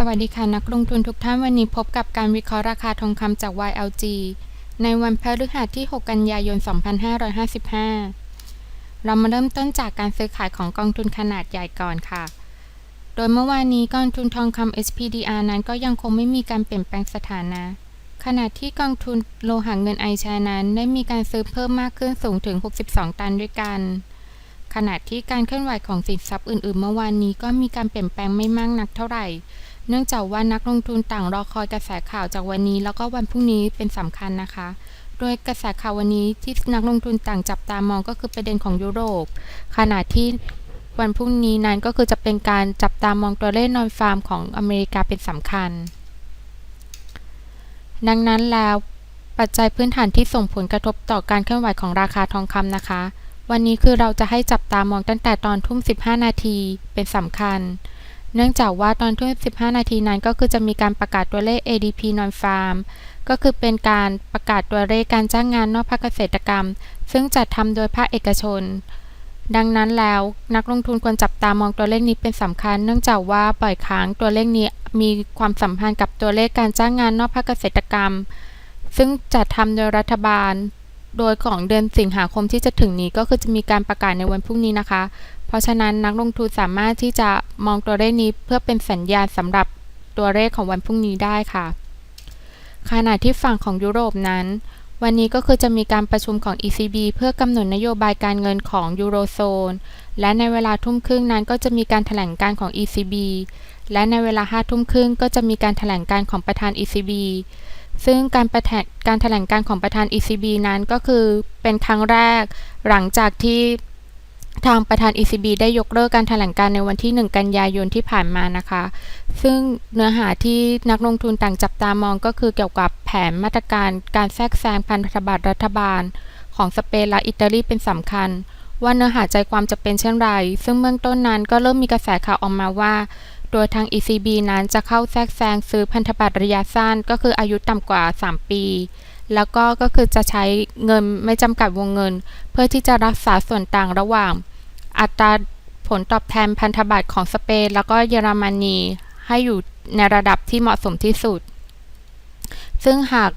สวัสดีค่ะ นักลงทุนทุกท่านวันนี้พบกับการวิเคราะห์ราคาทองคำจาก YLG ในวันพฤหัสที่ 6 กันยายน 2555 เรามาเริ่มต้นจากการซื้อขายของกองทุนขนาดใหญ่ก่อนค่ะ โดยเมื่อวานนี้กองทุนทองคำ SPDR นั้นก็ยังคงไม่มีการเปลี่ยนแปลงสถานะ ขณะที่กองทุนโลหะเงินไอชานั้นได้มีการซื้อเพิ่มมากขึ้นสูงถึง 62 ตันด้วยกัน ขณะที่การเคลื่อนไหวของสินทรัพย์อื่น ๆ เมื่อวานนี้ก็มีการเปลี่ยนแปลงไม่มากนักเท่าไหร่ เนื่องจากว่านักลงทุนต่างรอคอยกระแสข่าวจากวันนี้ แล้วก็วันพรุ่งนี้เป็นสำคัญนะคะ โดยกระแสข่าววันนี้ที่นักลงทุนต่างจับตามองก็คือประเด็นของยุโรป ขณะที่วันพรุ่งนี้นั้นก็คือจะเป็นการจับตามองตัวเลขนอนฟาร์มของอเมริกาเป็นสำคัญ ดังนั้นแล้วปัจจัยพื้นฐานที่ส่งผลกระทบต่อการเคลื่อนไหวของราคาทองคำนะคะ วันนี้คือเราจะให้จับตามองตั้งแต่ตอนทุ่ม 15 นาทีเป็นสำคัญ เนื่องจากว่าตอนทุ่ม15 นาทีนั้นก็คือจะมีการประกาศตัวเลข ADP Non-Farm ก็คือเป็นการประกาศตัวเลขการจ้างงานนอกภาคเกษตรกรรม ซึ่งจัดทำโดยภาคเอกชน ดังนั้นแล้วนักลงทุนควรจับตามองตัวเลขนี้เป็นสำคัญ เนื่องจากว่าบ่อยครั้งตัวเลขนี้มีความสัมพันธ์กับตัวเลขการจ้างงานนอกภาคเกษตรกรรม ซึ่งจัดทำโดยรัฐบาล โดยของเดือนสิงหาคมที่จะถึงนี้ก็คือจะมีการประกาศในวันพรุ่งนี้นะคะ เพราะฉะนั้นนักลงทุนสามารถที่จะมองตัวเลขนี้เพื่อเป็นสัญญาณสำหรับตัวเลขของวันพรุ่งนี้ได้ค่ะ ขณะที่ฝั่งของยุโรปนั้น วันนี้ก็คือจะมีการประชุมของ ECB เพื่อกำหนดนโยบายการเงินของยูโรโซน และในเวลาทุ่มครึ่งนั้นก็จะมีการแถลงการของ ECB และในเวลาห้าทุ่มครึ่งก็จะมีการแถลงการของประธาน ECB ซึ่งการประแถการแถลงการของประธาน ECB นั้นก็คือเป็นครั้งแรกหลังจากที่ ทางประธาน ECB ได้ยกเลิกการแถลงการในวันที่ 1 กันยายนที่ผ่านมานะคะ ซึ่งเนื้อหาที่นักลงทุนต่างจับตามองก็คือเกี่ยวกับแผนมาตรการการแทรกแซงพันธบัตรรัฐบาล ของสเปนและอิตาลีเป็นสำคัญ ว่าเนื้อหาใจความจะเป็นเช่นไร ซึ่งเบื้องต้นนั้นก็เริ่มมีกระแสข่าวออกมาว่า โดยทาง ECB นั้นจะเข้าแทรกแซงซื้อพันธบัตรระยะสั้น ก็คืออายุต่ำกว่า 3 ปีแล้วก็ก็คือจะใช้เงินไม่จำกัดวงเงิน เพื่อที่จะรักษาส่วนต่างระหว่าง อัตราผลตอบแทนพันธบัตรของสเปน แล้วก็เยอรมนีให้อยู่ในระดับที่เหมาะสมที่สุด ซึ่งหาก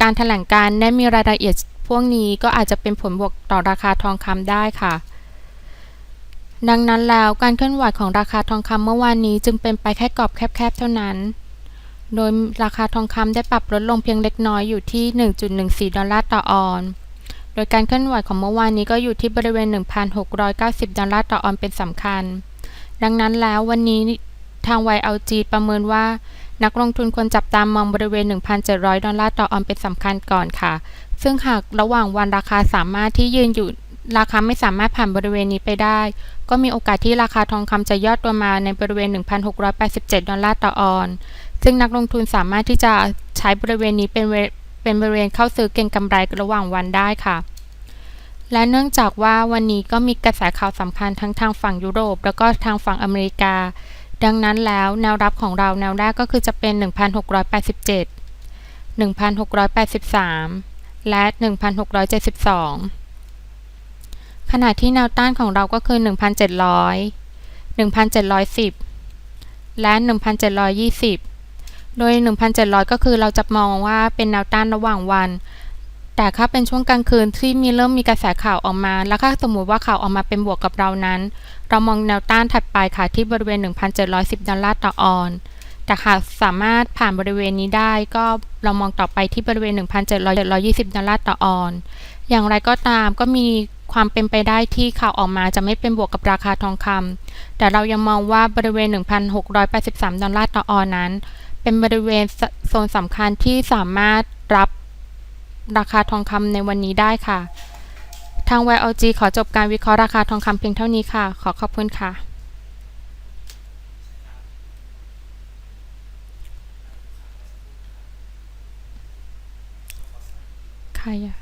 การถแถลงการได้มีรายละเอียดพวกนี้ก็อาจจะเป็นผลบวกต่อราคาทองคำได้ค่ะ ดังนั้นแล้วการเคลื่อนไหวของราคาทองคำเมื่อวานนี้จึงเป็นไปแค่กรอบแคบๆเท่านั้น โดยราคาทองคำได้ปรับลดลงเพียงเล็กน้อยอยู่ที่ 1.14 ดอลลาร์ต่อออนซ์ โดยการเคลื่อนไหวของเมื่อวานนี้ก็อยู่ที่บริเวณ 1,690 ดอลลาร์ต่อออนเป็นสำคัญ ดังนั้นแล้ววันนี้ทาง YLG ประเมินว่า นักลงทุนควรจับตามมองบริเวณ 1,700 ดอลลาร์ต่อออนเป็นสำคัญก่อนค่ะ ซึ่งหากระหว่างวันราคาสามารถที่ยืนอยู่ราคาไม่สามารถผ่านบริเวณนี้ไปได้ ก็มีโอกาสที่ราคาทองคำจะย่อตัวมาในบริเวณ 1,687 ดอลลาร์ต่อออน ซึ่งนักลงทุนสามารถที่จะใช้บริเวณนี้เป็น เป็นบริเวณเข้าซื้อเก็งกำไรระหว่างวันได้ค่ะ และเนื่องจากว่าวันนี้ก็มีกระแสข่าวสำคัญทั้งทางฝั่งยุโรป แล้วก็ทางฝั่งอเมริกา ดังนั้นแล้วแนวรับของเราแนวแรกก็คือจะเป็น 1,687 1,683 และ 1,672 ขณะที่แนวต้านของเราก็คือ 1,700 1,710 และ 1,720 โดย 1,700 ก็คือเราจะมองว่าเป็นแนวต้านระหว่างวัน แต่ถ้าเป็นช่วงกลางคืนที่มีเริ่มมีกระแสข่าวออกมา แล้วถ้าสมมุติว่าข่าวออกมาเป็นบวกกับเรานั้น เรามองแนวต้านถัดไปค่ะที่บริเวณ 1,710 ดอลลาร์ต่อออนแต่หากสามารถผ่านบริเวณนี้ได้ก็เรามองต่อไปที่บริเวณ 1,720 ดอลลาร์ต่อออน อย่างไรก็ตามก็มีความเป็นไปได้ที่ข่าวออกมาจะไม่เป็นบวกกับราคาทองคำแต่เรายังมองว่าบริเวณ 1,683 ดอลลาร์ต่อออนนั้น เป็นบริเวณโซนสำคัญที่สามารถรับราคาทองคำในวันนี้ได้ค่ะ ทาง YLG ขอจบการวิเคราะห์ราคาทองคำเพียงเท่านี้ค่ะ ขอขอบคุณค่ะใครอะ